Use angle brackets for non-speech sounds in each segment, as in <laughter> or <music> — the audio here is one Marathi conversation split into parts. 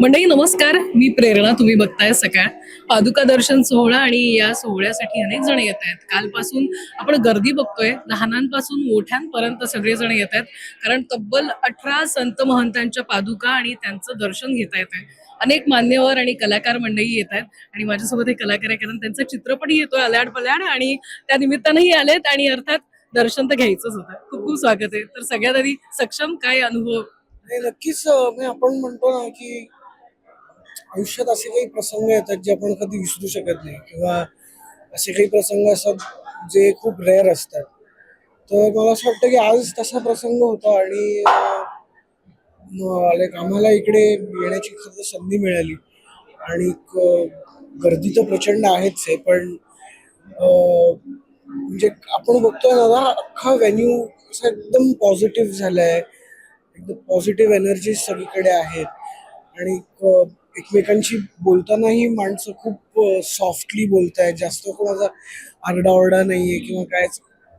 मंडळी नमस्कार. मी प्रेरणा तुम्ही बघताय सकाळ पादुका दर्शन सोहळा आणि या सोहळ्यासाठी अनेक जण येत आहेत. कालपासून आपण गर्दी बघतोय. लहानांपासून मोठ्यांपर्यंत सगळेजण येत आहेत. कारण तब्बल अठरा संत महंतांच्या पादुका आणि त्यांचं दर्शन घेता येत आहे. अनेक मान्यवर आणि कलाकार मंडळी येत आहेत. आणि माझ्यासोबत हे कलाकार आहे कारण त्यांचा चित्रपटही येतोय अल्याड पल्याड आणि त्या निमित्तानंही आलेत आणि अर्थात दर्शन तर घ्यायचंच होतं. खूप खूप स्वागत आहे. तर सगळ्यात आधी सक्षम काय अनुभव? नक्कीच आपण म्हणतो ना की आयुष्यात असे काही प्रसंग येतात जे आपण कधी विसरू शकत नाही. किंवा असे काही प्रसंग असतात जे खूप रेअर असतात. तर मला असं वाटतं की आज तसा प्रसंग होता आणि लाईक आम्हाला इकडे येण्याची खरं संधी मिळाली. आणि गर्दी तर प्रचंड आहेच आहे पण म्हणजे आपण बघतोय दादा अख्खा व्हेन्यू असा एकदम पॉझिटिव्ह झालाय. एकदम पॉझिटिव्ह एनर्जी सगळीकडे आहेत. आणि एकमेकांशी बोलतानाही माणसं खूप सॉफ्टली बोलत आहेत जास्त कोणाचा आरडाओरडा नाही आहे किंवा काय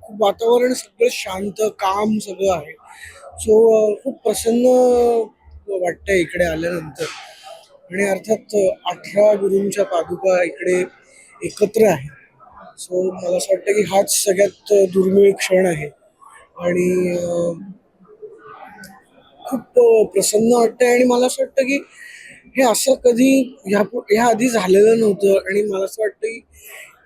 खूप वातावरण सगळं शांत काम सगळं आहे. सो खूप प्रसन्न वाटतंय इकडे आल्यानंतर. आणि अर्थात अठरा गुरूंच्या पादुका इकडे एकत्र आहे सो मला असं वाटतं की हाच सगळ्यात दुर्मिळ क्षण आहे. आणि खूप प्रसन्न वाटतंय. आणि मला असं वाटतं की हे असं कधी ह्या ह्या आधी झालेलं नव्हतं आणि मला असं वाटतं की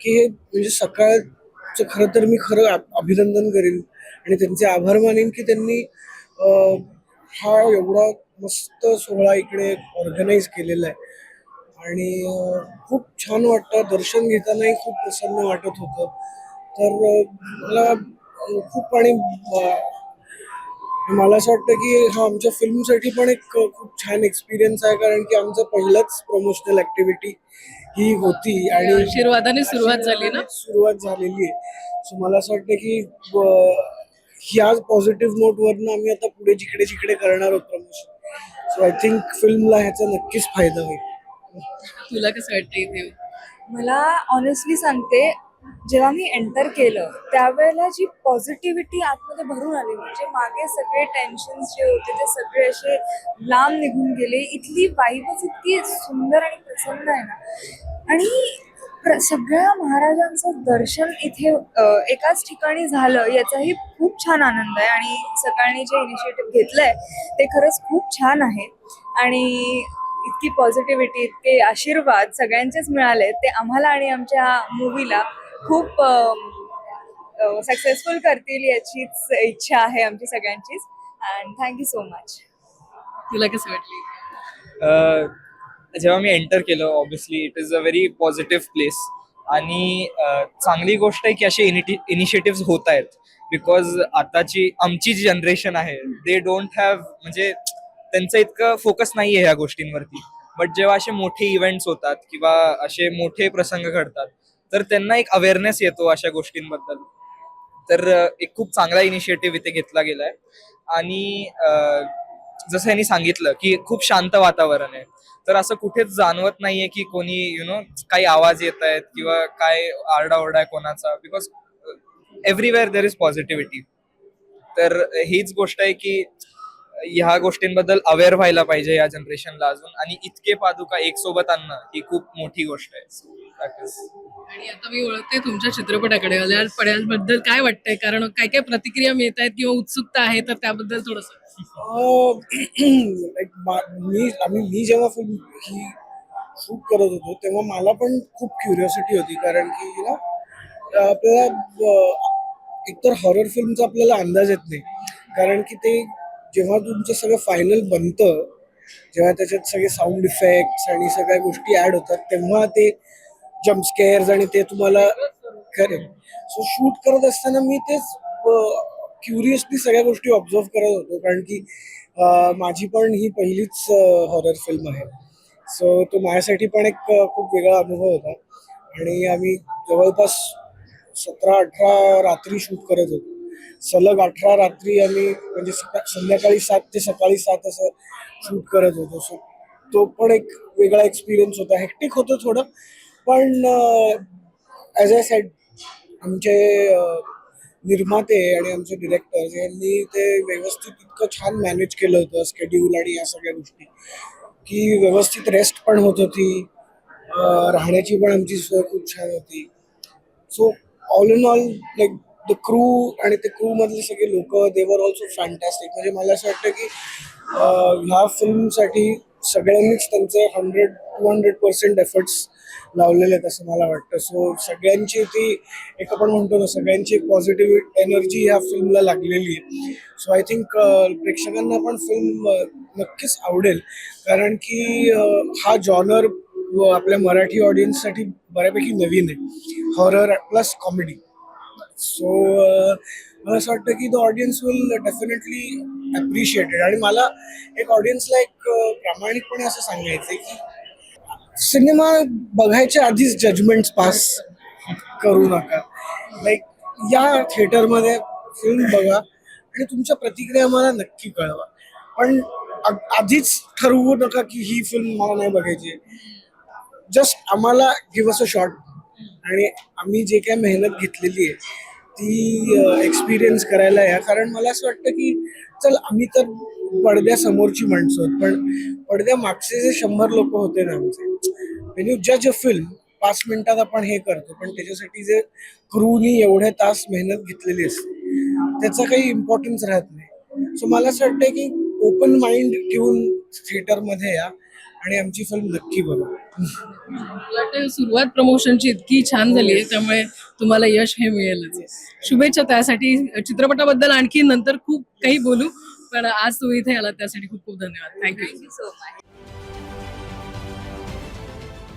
की हे म्हणजे सकाळचं खरं तर मी खरं अभिनंदन करेन. आणि त्यांचे आभार मानेन की त्यांनी हा एवढा मस्त सोहळा इकडे ऑर्गनाईज केलेला आहे. आणि खूप छान वाटतं. दर्शन घेतानाही खूप प्रसन्न वाटत होतं. तर मला खूप आणि मला असं वाटतं की हा आमच्या फिल्मसाठी पण एक खूप छान एक्सपिरियन्स आहे. कारण की आमचं पहिलंच प्रमोशनल ऍक्टिव्हिटी ही होती आणि आशीर्वादाने सुरुवात झाली ना? सुरुवात झालेली आहे. सो मला असं वाटतं की अं, ह्याच पॉझिटिव्ह नोटवरनं आम्ही आता पुढे जिकडे जिकडे करणार आहोत प्रमोशन सो आय थिंक फिल्मला ह्याचा नक्कीच फायदा होईल. तुला कसं वाटतं मला ऑनेस्टली सांगते जेव्हा मी एंटर केलं त्यावेळेला जी पॉझिटिव्हिटी आतमध्ये भरून आली म्हणजे मागे सगळे टेन्शन्स जे होते ते सगळे असे लांब निघून गेले. इथली वाईबच इतकी सुंदर आणि प्रसन्न आहे ना. आणि सगळ्या महाराजांचं दर्शन इथे एकाच ठिकाणी झालं याचाही खूप छान आनंद आहे. आणि सकाळी जे इनिशिएटिव्ह घेतलंय ते खरंच खूप छान आहे. आणि इतकी पॉझिटिव्हिटी इतके आशीर्वाद सगळ्यांचेच मिळाले ते आम्हाला आणि आमच्या मूवीला खूप सक्सेसफुल करतील याचीच इच्छा आहे आमची सगळ्यांचीच. अँड थँक्यू सो मच तुला कसं वाटलं? जेव्हा मी एंटर केलं obviously it is a very positive place आणि चांगली गोष्ट आहे की असे इनिशिएटिव्ह होत आहेत. बिकॉज आताची आमची जी जनरेशन आहे दे डोंट हॅव म्हणजे त्यांचं इतकं फोकस नाही आहे ह्या गोष्टींवरती. बट जेव्हा असे मोठे इव्हेंट्स होतात किंवा असे मोठे प्रसंग घडतात तर त्यांना एक अवेअरनेस येतो अशा गोष्टींबद्दल. तर एक खूप चांगला इनिशिएटिव्ह इथे घेतला गेलाय. आणि जसं यांनी सांगितलं की खूप शांत वातावरण आहे. तर असं कुठेच जाणवत नाहीये की कोणी यु नो काही आवाज येत आहेत किंवा काय आरडाओरडा आहे कोणाचा. Because everywhere there is positivity तर हीच गोष्ट आहे की ह्या गोष्टींबद्दल अवेअर व्हायला पाहिजे या जनरेशनला अजून. आणि इतके पादुका एक सोबत आणणं ही खूप मोठी गोष्ट आहे. आणि आता मी ओळखते तुमच्या चित्रपटाकडे अल्याड पड्याबद्दल काय वाटतंय? कारण काय काय प्रतिक्रिया मिळत आहेत किंवा उत्सुकता आहे तर त्याबद्दल थोडस. <clears throat> मी आम्ही मी जेव्हा फिल्म ही शूट करत होतो तेव्हा मला पण खूप क्युरिओसिटी होती कारण की ना आपल्याला एकतर हॉरर फिल्मचा आपल्याला अंदाज येत नाही. कारण की ते जेव्हा तुमचं सगळं फायनल बनतं जेव्हा त्याच्यात सगळे साऊंड इफेक्ट्स आणि सगळ्या गोष्टी ऍड होतात तेव्हा ते जम्पस्केअर्स आणि ते तुम्हाला करेल सो शूट करत असताना मी तेच क्युरियसली सगळ्या गोष्टी ऑब्झर्व करत होतो. कारण की माझी पण ही पहिलीच हॉरर फिल्म आहे. सो तो माझ्यासाठी पण एक खूप वेगळा अनुभव होता. आणि आम्ही जवळपास सतरा अठरा रात्री शूट करत होतो. सलग अठरा रात्री आम्ही म्हणजे संध्याकाळी सात ते सकाळी सात असं शूट करत होतो. सो तो पण एक वेगळा एक्सपिरियन्स होता. हेक्टिक होतं थोडं पण ॲज अ सेट आमचे निर्माते आणि आमचे डिरेक्टर्स यांनी ते व्यवस्थित इतकं छान मॅनेज केलं होतं स्केड्यूल आणि या सगळ्या गोष्टी की व्यवस्थित रेस्ट पण होत होती राहण्याची पण आमची सोय खूप छान होती. So all in all like the crew आणि ते क्रू मधले सगळे लोक देवर ऑल्सो फॅन्टॅस्टिक म्हणजे मला असं वाटतं की ह्या फिल्मसाठी सगळ्यांनीच त्यांचे hundred two hundred percent efforts लावलेले आहेत असं मला वाटतं. सो सगळ्यांची ती एक आपण म्हणतो ना सगळ्यांची एक पॉझिटिव्ह एनर्जी ह्या फिल्मला लागलेली आहे. सो आय थिंक प्रेक्षकांना पण फिल्म uh, नक्कीच आवडेल. कारण की uh, हा जॉनर uh, आपल्या मराठी ऑडियन्ससाठी बऱ्यापैकी नवीन आहे. हॉरर प्लस कॉमेडी सो मला असं वाटतं की the audience will definitely appreciated आणि मला एक ऑडियन्सला एक प्रामाणिकपणे असं सांगायचं आहे की सिनेमा बघायच्या आधीच जजमेंट्स पास करू नका. लाईक या थिएटरमध्ये फिल्म बघा आणि तुमच्या प्रतिक्रिया मला नक्की कळवा. पण आधीच ठरवू नका की ही फिल्म मला नाही बघायची. जस्ट आम्हाला गिव्ह अस अ शॉर्ट आणि आम्ही जे काय मेहनत घेतलेली आहे ती एक्सपिरियन्स करायला या. कारण मला असं वाटतं की चल आम्ही तर पडद्यासमोरची माणसं आहोत पण पडद्या मागचे जे शंभर लोक होते ना आमचे वेन यू जज अ फिल्म पाच मिनिटात आपण हे करतो पण त्याच्यासाठी जे क्रूनी एवढे तास मेहनत घेतलेली असते त्याचा काही इम्पॉर्टन्स राहत नाही. सो मला असं वाटतं की ओपन माइंड ठेवून थिएटरमध्ये या. आणि आमची फिल्म नक्की बघा. सुरुवात प्रमोशनची इतकी छान झाली आहे त्यामुळे तुम्हाला यश हे मिळेलच. शुभेच्छा त्यासाठी. चित्रपटाबद्दल आणखी नंतर खूप काही बोलू पण आज तुम्ही इथे आलात त्यासाठी खूप खूप धन्यवाद. थँक्यू सो मच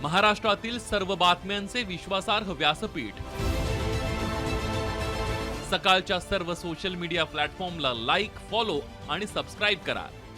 महाराष्ट्रातील सर्व बातम्यांचे विश्वासार्ह व्यासपीठ. सकाळच्या सर्व सोशल मीडिया प्लॅटफॉर्मला लाईक फॉलो आणि सबस्क्राईब करा.